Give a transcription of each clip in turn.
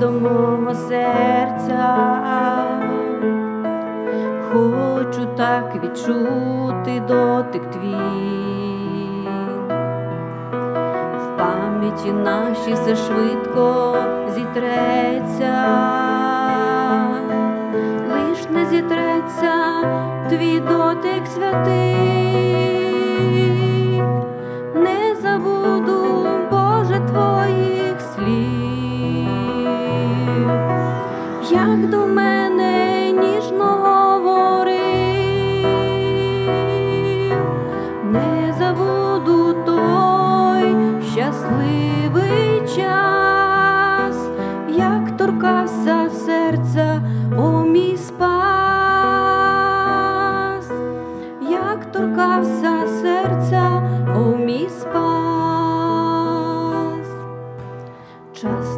до мого серця. Хочу так відчути дотик твій. В пам'яті наші все швидко зітреться, лиш не зітреться твій дотик святий, як до мене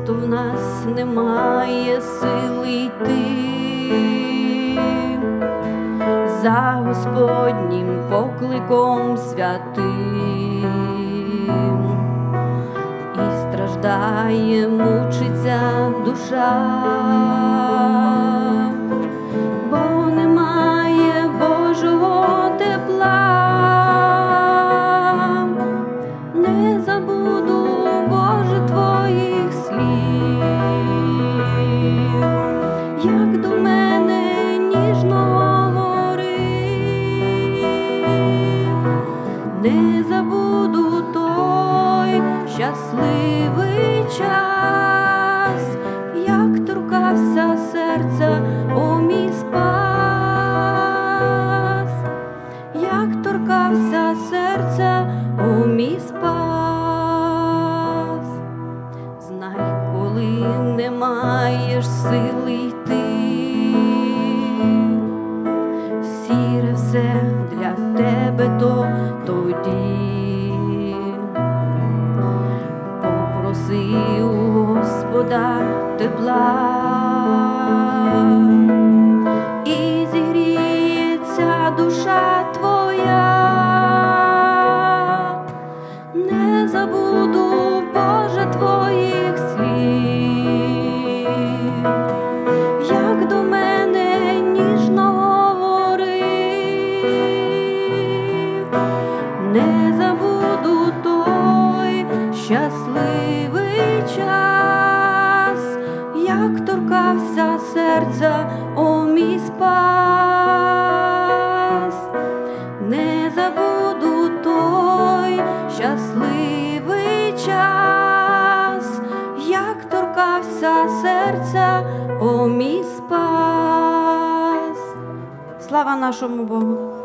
Часто в нас немає сили йти. За Господнім покликом святим. І страждає, мучиться душа, не забуду той щасливий час, як торкався серця, о мій спас як торкався серця, о мій спас. Знай, коли не маєш сили Господа тепла о. Слава нашому Богу!